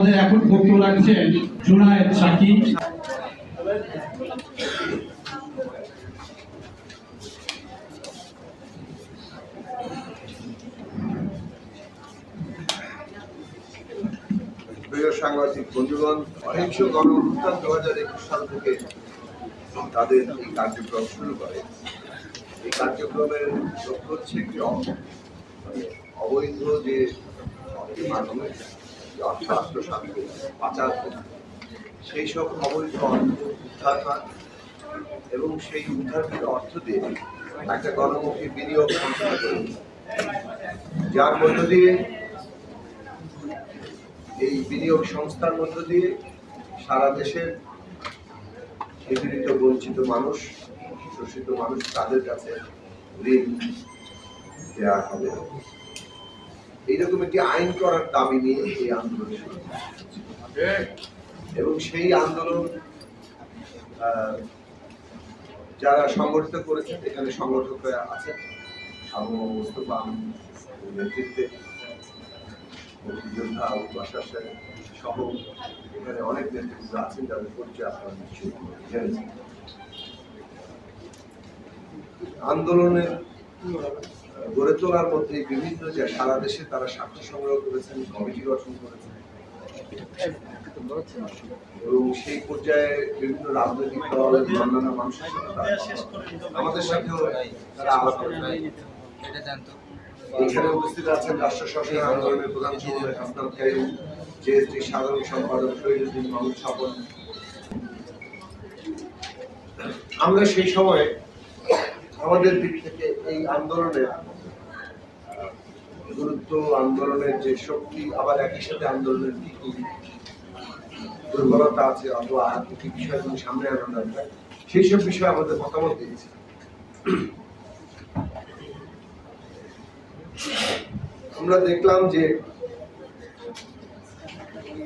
আমাদের এখন বক্তব্য রাখছেন জুনায়েদ সাকি। সাংবাদিক বন্ধুগণ, অহিংস গণ অভ্যুত্থান দু হাজার একুশ সাল থেকে তাদের এই কার্যক্রম শুরু করে। এই কার্যক্রমের লক্ষ্য হচ্ছে একটি মানে অবৈধ যে অর্থের আত্মসাৎ করে, পাচার সেই সব অবৈধ অর্থ উদ্ধার হয় এবং সেই উদ্ধারকৃত অর্থ দিয়ে একটা গণমুখী বিনিয়োগ সংস্থা করে যার মধ্য দিয়ে এই বিনিয়োগ সংস্থার মধ্য দিয়ে সারা দেশের নিপীড়িত বঞ্চিত মানুষ শোষিত মানুষ তাদের কাছে ঋণ দেওয়া হবে। এইরকম একটি আইন করার দাবি নিয়ে এই আন্দোলন এবং সেই আন্দোলন যারা সংগঠিত করেছেন, এখানে সংগঠকরা আছেন। আবু নেতৃত্বে মুক্তিযোদ্ধা বাসার সহ এখানে অনেক নেতৃত্ব আছেন, যাদের পরিচয় আপনারা নিশ্চয়ই আন্দোলনের গড়ে তোলার মধ্যে বিভিন্ন যে সারা দেশে তারা স্বার্থ সংগ্রহ করেছেন, কমিটি গঠন করেছেন। এবং সেই পর্যায়ে বিভিন্ন রাজনৈতিক দল, অন্যান্য মানুষের সাথে আমাদের সাথেও তারা আলাপ এখানে উপস্থিত আছেন রাষ্ট্র সংস্কার আন্দোলনের প্রধান সমন্বয় হাসনাত কাইম জেএসটি সাধারণ সম্পাদক শহীদুদ্দিন মাহমুদ আমরা সেই সময় আমাদের দিক থেকে এই আন্দোলনের গুরুত্ব আন্দোলনের যে শক্তি, আবার একই সাথে আন্দোলনের কি দুর্বলতা আছে অথবা কি কি বিষয়গুলো সামনে আনা দরকার সেই সব বিষয়ে আমাদের মতামত দিয়েছি। আমরা দেখলাম যে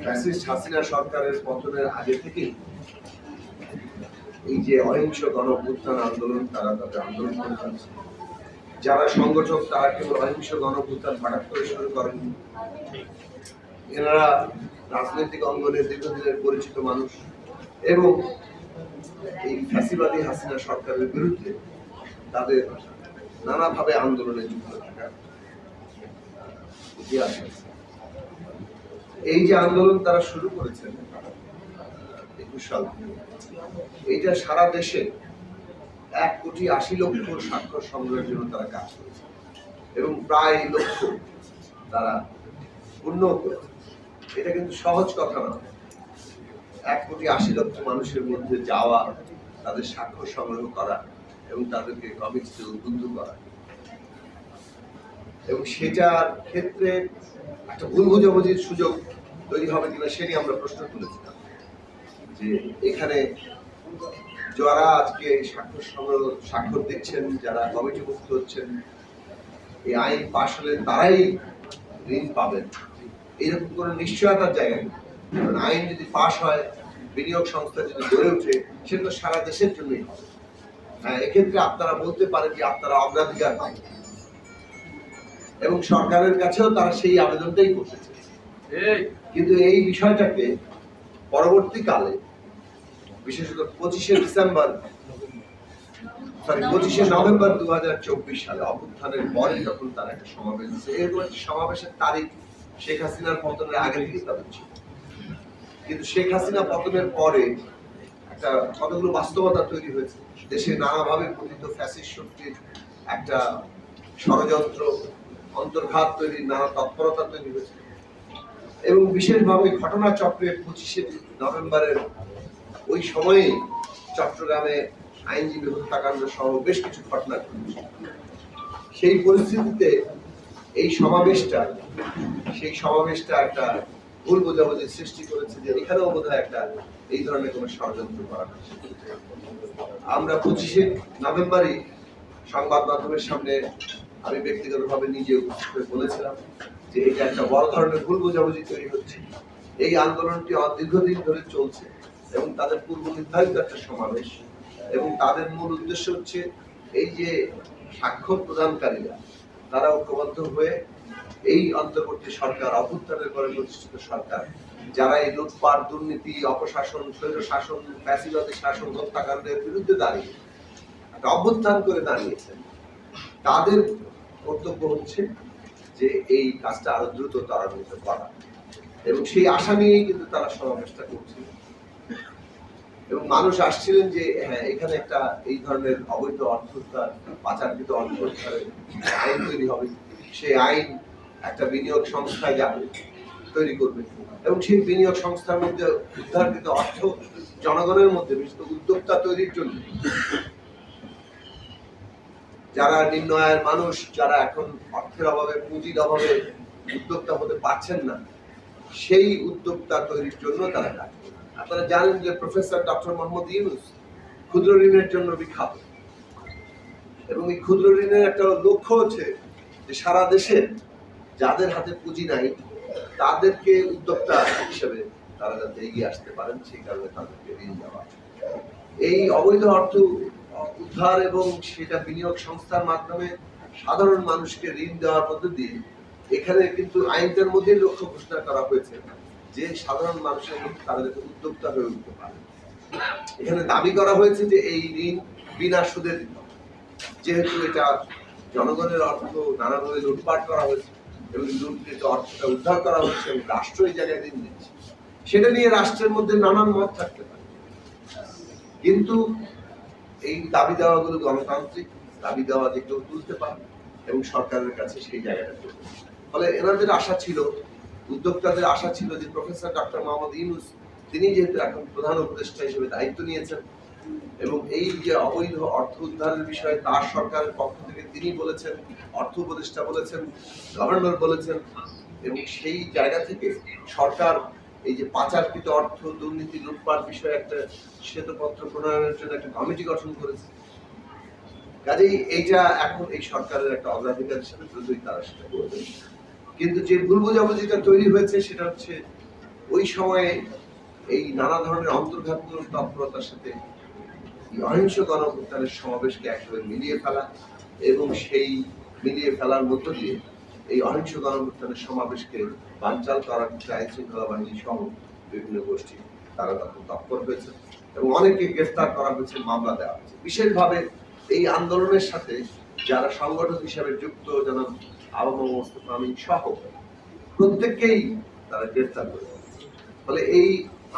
ফ্যাসিস্ট হাসিনা সরকারের পতনের আগে থেকেই এই যে অহিংস গণ আন্দোলন, তারা তাদের আন্দোলন করে যারা সংগঠক, তারা কেবল অহিংস গণ অভ্যুত্থান হঠাৎ করে শুরু করেন এনারা রাজনৈতিক অঙ্গনে দীর্ঘদিনের পরিচিত মানুষ এবং এই ফ্যাসিবাদী হাসিনা সরকারের বিরুদ্ধে তাদের নানাভাবে আন্দোলনে যুক্ত থাকা। এই যে আন্দোলন তারা শুরু করেছেন একুশ সাল এইটা সারা দেশে এক কোটি আশি লক্ষ স্বাক্ষর সংগ্রহের জন্য তারা কাজ করেছে। এবং প্রায় লক্ষ তারা করেছে। এটা কিন্তু সহজ কথা না এক কোটি আশি লক্ষ মানুষের মধ্যে যাওয়া, তাদের স্বাক্ষর সংগ্রহ করা এবং তাদেরকে কমিক্সে উদ্বুদ্ধ করা। এবং সেটার ক্ষেত্রে একটা ভুল বোঝাবুঝির সুযোগ তৈরি হবে কিনা সে নিয়ে আমরা প্রশ্ন তুলেছিলাম যে এখানে যারা আজকে স্বাক্ষর সংগ্রহ স্বাক্ষর দিচ্ছেন যারা কমিটিভুক্ত হচ্ছেন এই আইন পাশ হলে তারাই ঋণ পাবেন। এরকম কোনো নিশ্চয়তার জায়গা নেই। কারণ আইন যদি পাশ হয় বিনিয়োগ সংস্থা যদি গড়ে ওঠে সেটা তো সারা দেশের জন্যই হবে। হ্যাঁ এক্ষেত্রে আপনারা বলতে পারেন যে আপনারা অগ্রাধিকার পাবেন এবং সরকারের কাছেও তারা সেই আবেদনটাই করতেছে। কিন্তু এই বিষয়টাকে পরবর্তীকালে বিশেষত পঁচিশে ডিসেম্বর সরি পঁচিশে নভেম্বর দু হাজার চব্বিশ সালে অভ্যুত্থানের পরে যখন তারা একটা সমাবেশ দিচ্ছে এরকম একটা সমাবেশের তারিখ শেখ হাসিনার পতনের আগে থেকেই তাদের ছিল। কিন্তু শেখ হাসিনা পতনের পরে একটা কতগুলো বাস্তবতা তৈরি হয়েছে। দেশে নানাভাবে পতিত ফ্যাসিস্ট শক্তির একটা ষড়যন্ত্র, অন্তর্ঘাত তৈরি, নানা তৎপরতা তৈরি হয়েছে। এবং বিশেষভাবে ঘটনা চক্রে পঁচিশে নভেম্বরের ওই সময়ে চট্টগ্রামে আইনজীবী হত্যাকাণ্ড সহ বেশ কিছু ঘটনা ঘটেছে। সেই পরিস্থিতিতে এই সমাবেশটা, সেই সমাবেশটা একটা ভুল বোঝাবুঝির সৃষ্টি করেছে যে এখানেও বোধ একটা এই ধরনের কোনো ষড়যন্ত্র করা হয়েছে আমরা পঁচিশে নভেম্বরই সংবাদ মাধ্যমের সামনে আমি ব্যক্তিগতভাবে নিজে উপস্থিত বলেছিলাম যে এটা একটা বড় ধরনের ভুল বোঝাবুঝি তৈরি হচ্ছে। এই আন্দোলনটি দীর্ঘদিন ধরে চলছে। এবং তাদের পূর্ব নির্ধারিত একটা সমাবেশ। এবং তাদের মূল উদ্দেশ্য হচ্ছে এই যে স্বাক্ষর প্রদানকারীরা, তারা ঐক্যবদ্ধ হয়ে এই অন্তর্বর্তী সরকার, অভ্যুত্থানের পরে প্রতিষ্ঠিত সরকার, যারা এই লুটপাট, দুর্নীতি, অপশাসন স্বৈর শাসন, ফ্যাসিবাদী শাসন, হত্যাকাণ্ডের বিরুদ্ধে দাঁড়িয়ে একটা অভ্যুত্থান করে দাঁড়িয়েছেন, তাদের কর্তব্য হচ্ছে যে এই কাজটা আরও দ্রুত ত্বরান্বিত করা। এবং সেই আশা নিয়েই কিন্তু তারা সমাবেশটা করছিল এবং মানুষ আসছিলেন যে হ্যাঁ এখানে একটা এই ধরনের অবৈধ অর্থ উদ্ধার, পাচারকৃত অর্থ উদ্ধারের আইন তৈরি হবে। সেই আইন একটা বিনিয়োগ সংস্থায় যাবে তৈরি করবে। এবং সেই বিনিয়োগ সংস্থার মধ্যে উদ্ধারকৃত অর্থ জনগণের মধ্যে বিশেষ উদ্যোক্তা তৈরির জন্য। যারা নিম্ন আয়ের মানুষ যারা এখন অর্থের অভাবে পুঁজির অভাবে উদ্যোক্তা হতে পারছেন না সেই উদ্যোক্তা তৈরির জন্য তারা কাজ। আপনারা জানেন যে প্রফেসর ডক্টর মোহাম্মদ ইউনুস ক্ষুদ্র ঋণের জন্য বিখ্যাত। এবং এই ক্ষুদ্র ঋণের একটা লক্ষ্য হচ্ছে যে সারা দেশে যাদের হাতে পুঁজি নাই, তাদেরকে উদ্যোক্তা হিসেবে তারা যাতে এগিয়ে আসতে পারেন, সেই কারণে তাদেরকে ঋণ দেওয়া এই অবৈধ অর্থ উদ্ধার এবং সেটা বিনিয়োগ সংস্থার মাধ্যমে সাধারণ মানুষকে ঋণ দেওয়ার দিয়ে এখানে কিন্তু আইনটার মধ্যেই লক্ষ্য ঘোষণা করা হয়েছে। যে সাধারণ মানুষের যাতে উদ্যোক্তা হয়ে উঠতে পারে। এখানে দাবি করা হয়েছে যে এই ঋণ বিনা সুদে দিতে। যেহেতু এটা জনগণের অর্থ, নানাভাবে লুটপাট করা হয়েছে এবং লুটকৃত অর্থটা উদ্ধার করা হচ্ছে এবং রাষ্ট্র এই জায়গায় ঋণ দিচ্ছে সেটা নিয়ে রাষ্ট্রের মধ্যে নানান মত থাকতে পারে। কিন্তু এই দাবি দেওয়াগুলো গণতান্ত্রিক দাবি দেওয়া যে কেউ তুলতে পারে এবং সরকারের কাছে সেই জায়গাটা ফলে এনাদের আশা ছিল উদ্যোক্তাদের আশা ছিল যে প্রফেসর ডক্টর মোহাম্মদ ইউনুস, তিনি যেহেতু এখন প্রধান উপদেষ্টা হিসেবে দায়িত্ব নিয়েছেন এবং এই যে অবৈধ অর্থ উদ্ধারের বিষয়ে তার সরকারের পক্ষ থেকে তিনি বলেছেন, অর্থ উপদেষ্টা বলেছেন, গভর্নর বলেছেন এবং সেই জায়গা থেকে সরকার এই যে পাচারকৃত অর্থ, দুর্নীতি, লুটপাট বিষয়ে একটা শ্বেতপত্র প্রণয়নের জন্য একটা কমিটি গঠন করেছে। কাজেই এইটা এখন এই সরকারের একটা অগ্রাধিকার হিসেবে দ্রুতই তারা সেটা করবে। কিন্তু যে ভুল বোঝাবুঝিটা তৈরি হয়েছে সেটা হচ্ছে ওই সময়ে এই নানা ধরনের অন্তর্ঘাতমূলক তৎপরতার সাথে অহিংস গণঅভ্যুত্থানের সমাবেশকে একেবারে মিলিয়ে ফেলা এবং সেই মিলিয়ে ফেলার মধ্য দিয়ে এই অহিংস গণঅভ্যুত্থানের সমাবেশকে বানচাল করার ক্ষেত্রে আইন শৃঙ্খলা বাহিনী সহ বিভিন্ন গোষ্ঠী তারা তখন তৎপর হয়েছে এবং অনেককে গ্রেফতার করা হয়েছে, মামলা দেওয়া হয়েছে। বিশেষভাবে এই আন্দোলনের সাথে যারা সংগঠক হিসাবে যুক্ত, যেমন আবু মোস্তফা আমিন সহ প্রত্যেককেই তারা গ্রেফতার করে। ফলে এই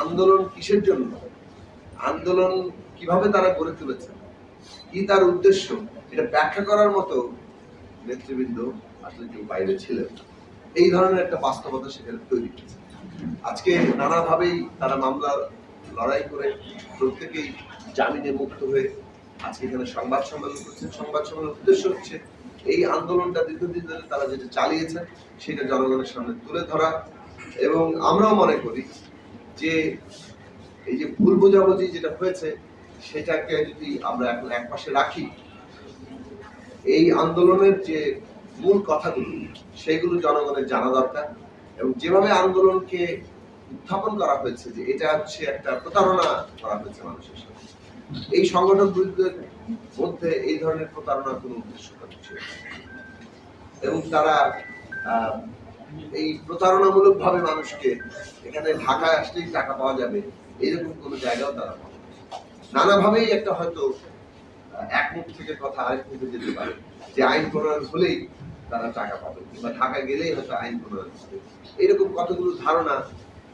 আন্দোলন কিসের জন্য? আন্দোলন কীভাবে তারা গড়ে তুলেছে? কি তার উদ্দেশ্য? এটা ব্যাখ্যা করার মতো নেতৃবৃন্দ আসলে কেউ বাইরে ছিলেন এই ধরনের একটা বাস্তবতা সেখানে তৈরি হয়েছে। আজকে নানাভাবেই তারা মামলা লড়াই করে প্রত্যেকেই জামিনে মুক্ত হয়ে আজকে এখানে সংবাদ সম্মেলন করছেন সংবাদ সম্মেলনের উদ্দেশ্য হচ্ছে এই আন্দোলনটা দীর্ঘদিন ধরে তারা যেটা চালিয়েছেন সেটা জনগণের সামনে তুলে ধরা। এবং আমরাও মনে করি যে এই যে ভুল বোঝাবুঝি যেটা হয়েছে, সেটাকে যদি আমরা এখন এক পাশে রাখি, এই আন্দোলনের যে মূল কথাগুলো, সেগুলো জনগণের জানা দরকার। এবং যেভাবে আন্দোলনকে উত্থাপন করা হয়েছে, যে এটা হচ্ছে একটা প্রতারণা করা হয়েছে মানুষের সাথে এই সংগঠনগুলিদের মধ্যে এই ধরনের প্রতারণার কোনো উদ্দেশ্য ছিল এবং তারা এই প্রতারণামূলক ভাবে মানুষকে এখানে ঢাকায় আসলেই টাকা পাওয়া যাবে এরকম কোনো জায়গাও তারা পাবে। নানাভাবেই একটা হয়তো এক মুখ থেকে কথা আরেক মুখে যেতে পারে যে আইন প্রণয়ন হলেই তারা টাকা পাবে, কিংবা ঢাকা গেলেই হয়তো আইন প্রণয়ন হবে এরকম কতগুলো ধারণা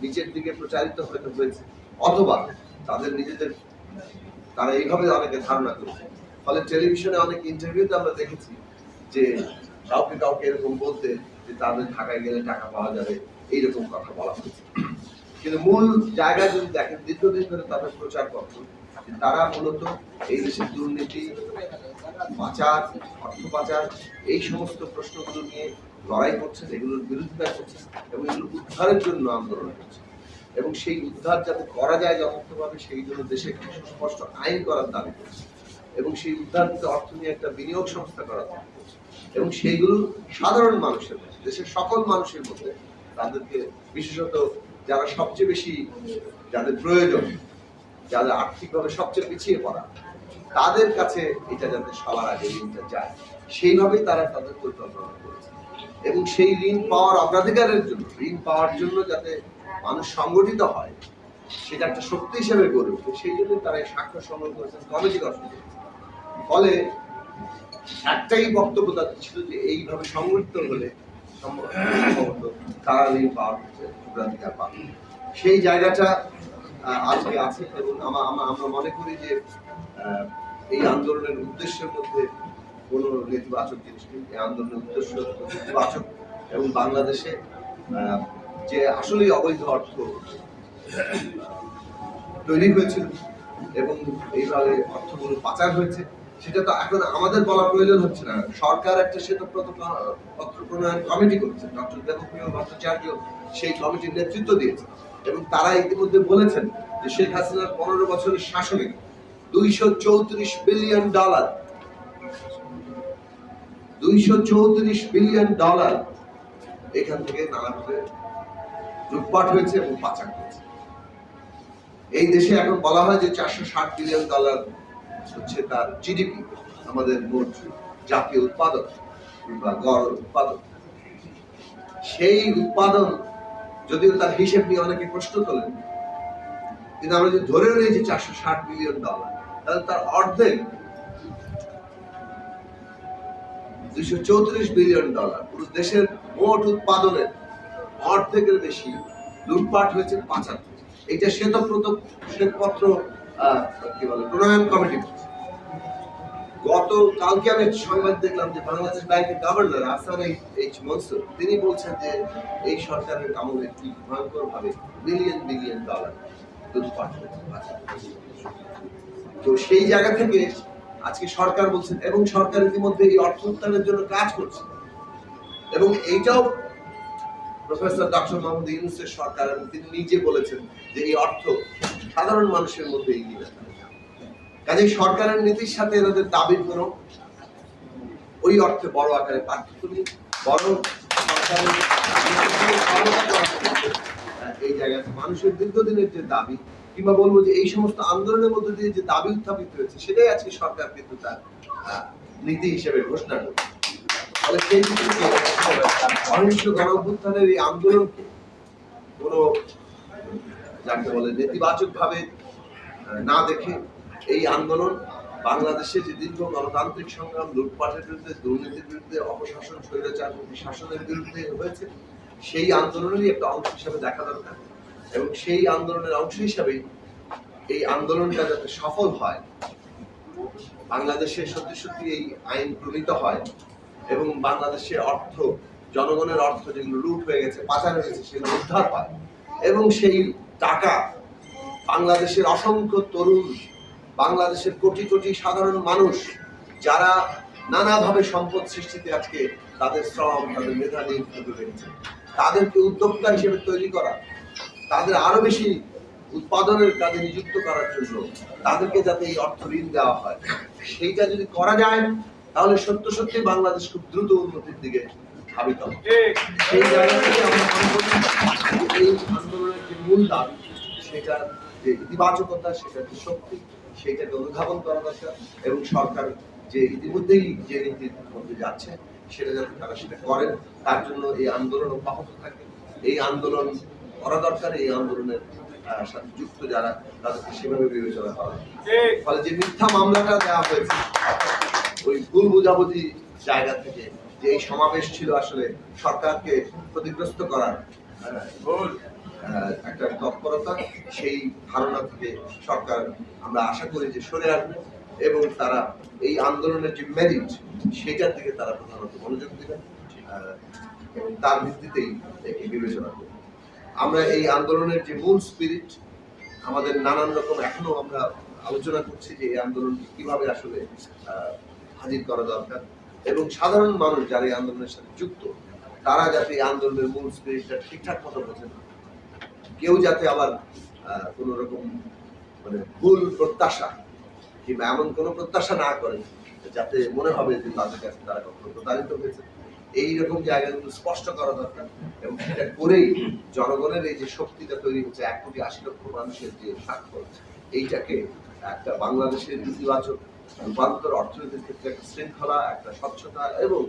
নিচের দিকে প্রচারিত হয়তো হয়েছে, অথবা তাদের নিজেদের তারা এইভাবে অনেকে ধারণা করেছে। ফলে টেলিভিশনে অনেক ইন্টারভিউতে আমরা দেখেছি যে কাউকে কাউকে এরকম বলতে যে তাদের ঢাকায় গেলে টাকা পাওয়া যাবে, এইরকম কথা বলা হয়েছে। কিন্তু মূল জায়গা যদি দেখেন, দীর্ঘদিন ধরে তাদের প্রচার যে তারা মূলত এই দেশের দুর্নীতি, পাচার অর্থ পাচার এই সমস্ত প্রশ্নগুলো নিয়ে লড়াই করছে এগুলোর বিরোধিতা করছে এবং এগুলো উদ্ধারের জন্য আন্দোলন করছে এবং সেই উদ্ধার যাতে করা যায় যথার্থভাবে, সেই জন্য দেশে একটি সুস্পষ্ট আইন করার দাবি করছে। এবং সেই উদ্ধারকৃত অর্থ নিয়ে একটা বিনিয়োগ সংস্থা করার দাবি করছে। এবং সেইগুলো সাধারণ মানুষের মধ্যে, দেশের সকল মানুষের মধ্যে তাদেরকে বিশেষত যারা সবচেয়ে বেশি, যাদের প্রয়োজন যারা আর্থিকভাবে সবচেয়ে পিছিয়ে পড়া, তাদের কাছে এটা যাতে সবার আগে ঋণটা যায়, সেইভাবেই তারা তাদের পরিকল্পনা করেছে। এবং সেই ঋণ পাওয়ার অগ্রাধিকারের জন্য, ঋণ পাওয়ার জন্য যাতে মানুষ সংগঠিত হয়, সেটা একটা শক্তি হিসেবে গড়ে ওঠে, সেই জন্য তারা স্বাক্ষর সংগ্রহ করেছেন কমিটি গঠন করেছেন। ফলে একটাই বক্তব্য তাদের ছিল যে এইভাবে সংগঠিত হলে পাওয়ার সেই জায়গাটা আজকে আছে এবং আমা- আমা- আমরা মনে করি যে এই আন্দোলনের উদ্দেশ্যের মধ্যে কোনো নেতিবাচক জিনিস নেই এই আন্দোলনের উদ্দেশ্য নেতিবাচক এবং বাংলাদেশে যে আসলেই অবৈধ অর্থ তৈরি হয়েছিল এবং এইভাবে অর্থগুলো পাচার হয়েছে, সেটা তো এখন আমাদের বলা প্রয়োজন হচ্ছে না। সরকার একটা শ্বেতপত্র পত্র প্রণয়ন কমিটি করেছে, ডক্টর দেবপ্রিয় ভট্টাচার্য সেই কমিটির নেতৃত্ব দিয়েছে এবং তারা ইতিমধ্যে বলেছেন যে শেখ হাসিনার পনেরো বছরের শাসনে দুইশো চৌত্রিশ বিলিয়ন ডলার, দুইশো চৌত্রিশ বিলিয়ন ডলার এখান থেকে নানাভাবে লুটপাট হয়েছে এবং পাচার হয়েছে। এই দেশে এখন বলা হয় যে চারশো ষাট বিলিয়ন ডলার হচ্ছে তার জিডিপি আমাদের মোট জাতীয় উৎপাদন কিংবা গড় উৎপাদন সেই উৎপাদন যদিও তার হিসেব নিয়ে অনেকে প্রশ্ন তোলেন, কিন্তু আমরা যদি ধরে যে চারশো ষাট বিলিয়ন ডলার তাহলে তার অর্ধেক দুইশো চৌত্রিশ বিলিয়ন ডলার পুরো দেশের মোট উৎপাদনের অর্ধেকের বেশি লুটপাট হয়েছে হয়েছে এটা শ্বেতপ্রত শ্বেতপত্র কি বলে, প্রণয়ন কমিটি গত, কালকে আমি সংবাদ দেখলাম যে বাংলাদেশ ব্যাংকের গভর্নর আসান এইচ মনসুর, তিনি বলছেন যে এই সরকারের আমলে কি ভয়ঙ্কর ভাবে বিলিয়ন বিলিয়ন ডলার লুটপাট। তো সেই জায়গা থেকে আজকে সরকার বলছেন, এবং সরকার ইতিমধ্যে এই অর্থ উত্থানের জন্য কাজ করছে। এবং এইটাও প্রফেসর ডক্টর মোহাম্মদ ইউনুসের সরকার এবং তিনি নিজে বলেছেন যে এই অর্থ সাধারণ মানুষের মধ্যে এগিয়ে কাজে সরকারের নীতির সাথে এনাদের দাবির কোনো ওই অর্থে বড় আকারে পার্থক্য নেই ক্ষেত্রে, আহ, এই জায়গাতে মানুষের দীর্ঘদিনের যে দাবি কিংবা বলব যে এই সমস্ত আন্দোলনের মধ্যে দিয়ে যে দাবি উত্থাপিত হয়েছে সেটাই আজকে সরকার কিন্তু তার নীতি হিসেবে ঘোষণা করছে। ফলে সেই অহিংস গণ অভ্যুত্থানের এই আন্দোলনকে কোনো, যাকে বলে নেতিবাচক ভাবে না দেখে এই আন্দোলন বাংলাদেশে যে দীর্ঘ গণতান্ত্রিক সংগ্রাম, লুটপাটের বিরুদ্ধে, দুর্নীতির বিরুদ্ধে, অপশাসন, স্বৈরাচার শাসনের বিরুদ্ধে হয়েছে, সেই আন্দোলনেরই একটা অংশ হিসাবে দেখা দরকার। এবং সেই আন্দোলনের অংশ হিসাবেই এই আন্দোলনটা যাতে সফল হয়, বাংলাদেশে সত্যি সত্যি এই আইন প্রণীত হয় এবং বাংলাদেশের অর্থ, জনগণের অর্থ যেগুলো লুট হয়ে গেছে, পাচার হয়ে গেছে, সেগুলো উদ্ধার পায় এবং সেই টাকা বাংলাদেশের অসংখ্য তরুণ, বাংলাদেশের কোটি কোটি সাধারণ মানুষ, যারা নানাভাবে সম্পদ সৃষ্টিতে আজকে তাদের শ্রম, তাদের মেধা নিয়োজিত রেখেছে তাদেরকে উদ্যোক্তা হিসেবে তৈরি করা, তাদের আরও বেশি উৎপাদনের কাজে নিযুক্ত করার জন্য তাদেরকে যাতে এই অর্থ ঋণ দেওয়া হয়। সেইটা যদি করা যায় তাহলে সত্য সত্যি বাংলাদেশ খুব দ্রুত উন্নতির দিকে ধাবিত সেই জায়গা থেকে আমরা করি যে এই আন্দোলনের যে মূল দাবি সেটা যে ইতিবাচকতা সেটা যে শক্তি সেইটাকে অনুধাবন করা দরকার এবং সরকার যে ইতিমধ্যেই যে নীতির মধ্যে যাচ্ছে সেটা যাতে তারা সেটা করেন তার জন্য এই আন্দোলন অব্যাহত থাকে। এই আন্দোলন করা দরকার এই আন্দোলনের সাথে যুক্ত যারা তাদেরকে সেভাবে বিবেচনা করা। ফলে যে মিথ্যা মামলাটা দেওয়া হয়েছে ওই ভুল বোঝাবুঝি জায়গা থেকে যে এই সমাবেশ ছিল আসলে সরকারকে ক্ষতিগ্রস্ত করার একটা তৎপরতা সেই ধারণা থেকে সরকার আমরা আশা করি যে সরে আসবে এবং তারা এই আন্দোলনের যে মেরিট সেটার দিকে তারা প্রধানত মনোযোগ দেবেন এবং তার ভিত্তিতেই একে বিবেচনা করবে আমরা এই আন্দোলনের যে মূল স্পিরিট আমাদের নানান রকম এখনও আমরা আলোচনা করছি যে এই আন্দোলনকে কীভাবে আসলে আহ, হাজির করা দরকার। এবং সাধারণ মানুষ যারা এই আন্দোলনের সাথে যুক্ত, তারা যাতে এই আন্দোলনের মূল স্পিরিটটা ঠিকঠাক মতো বোঝে না। কেউ যাতে আবার কোনো রকম মানে ভুল প্রত্যাশা কিংবা এমন কোনো প্রত্যাশা না করে, যাতে মনে হবে যে তাদের কাছে তারা কখনো প্রতারিত হয়েছে। এইরকম জায়গাগুলো স্পষ্ট করা দরকার এবং সেটা করেই জনগণের এই যে শক্তিটা তৈরি হচ্ছে, এক কোটি আশি লক্ষ মানুষের যে স্বাক্ষর, এইটাকে একটা বাংলাদেশের ইতিবাচক রূপান্তর অর্থনীতির ক্ষেত্রে একটা শৃঙ্খলা, একটা স্বচ্ছতা এবং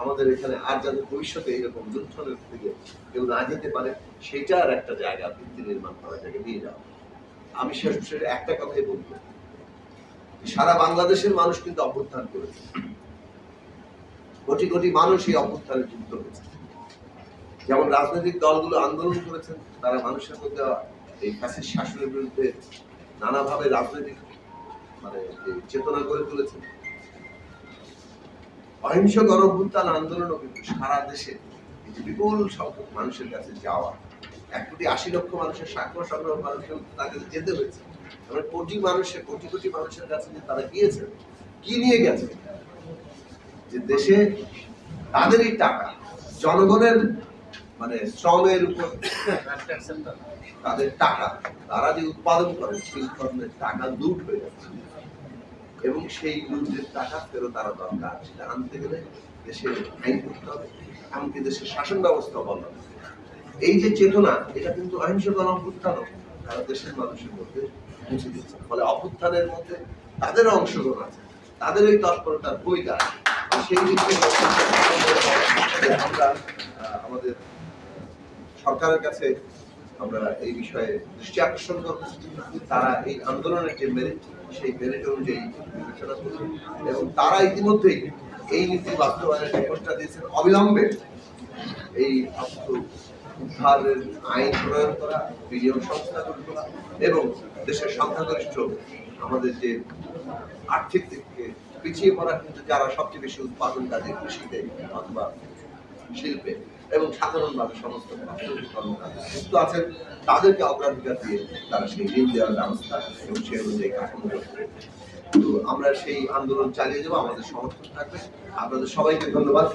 আমাদের এখানে আর যাতে ভবিষ্যতে এইরকম লুণ্ঠনের দিকে কেউ না যেতে পারে, সেটার একটা জায়গা ভিত্তি নির্মাণ করা জায়গা নিয়ে যাওয়া আমি শেষে একটা কথাই বলব। সারা বাংলাদেশের মানুষ কিন্তু অভ্যুত্থান করেছে। কোটি কোটি মানুষ এই অভ্যুত্থানে যুক্ত হয়েছে। যেমন রাজনৈতিক দলগুলো আন্দোলন করেছেন, তারা মানুষের মধ্যে এই ফ্যাসিস্ট শাসনের বিরুদ্ধে নানাভাবে রাজনৈতিক মানে চেতনা গড়ে তুলেছেন। অহিংস গণভ্যুত্থান আন্দোলনও কিন্তু সারা দেশে বিপুল সংখ্যক মানুষের কাছে যাওয়া, এক কোটি আশি লক্ষ মানুষের স্বাক্ষর সংগ্রহ মানুষের তাকে যেতে হয়েছে। মানে কোটি মানুষের, কোটি কোটি মানুষের কাছে যে তারা গিয়েছে, কি নিয়ে গেছে? যে দেশে তাদেরই টাকা, জনগণের মানে শ্রমের উপর তাদের টাকা, তারা যে উৎপাদন করে সেই উৎপাদনের টাকা লুট হয়ে যাচ্ছে। এবং সেই লুটের টাকা ফেরত তারা দরকার সেটা আনতে গেলে দেশের আইন করতে হবে। এমনকি দেশের শাসন ব্যবস্থা বন্ধ এই যে চেতনা, এটা কিন্তু অহিংস গণ অভ্যুত্থানও। তারা দেশের মানুষের মধ্যে পৌঁছে দিচ্ছে। ফলে অভ্যুত্থানের মধ্যে তাদেরও অংশগ্রহণ আছে। তাদের ওই তৎপরতার ভূমিকা সেই দিক থেকে আমরা আমাদের সরকারের কাছে আমরা এই বিষয়ে দৃষ্টি আকর্ষণ করব তারা এই আন্দোলনের যে মেরিট সেই মেরিট অনুযায়ী বিবেচনা করবে এবং তারা ইতিমধ্যেই এই নীতি বাস্তবায়নের প্রস্তাব দিয়েছেন, অবিলম্বে এই উদ্ধারের আইন প্রয়োগ করা, বিনিয়োগ সংস্থা গড়ে তোলা এবং দেশের সংখ্যাগরিষ্ঠ আমাদের যে আর্থিক দিক থেকে পিছিয়ে পড়া কিন্তু যারা সবচেয়ে বেশি উৎপাদন কাজে কৃষিতে অথবা শিল্পে এবং সাধারণভাবে সমস্ত যুক্ত আছেন। তাদেরকে অগ্রাধিকার দিয়ে তারা সেই ঋণ দেওয়ার ব্যবস্থা এবং সেই অনুযায়ী কাঠামো তো আমরা সেই আন্দোলন চালিয়ে যাব। আমাদের সমর্থন থাকবে। আপনাদের সবাইকে ধন্যবাদ।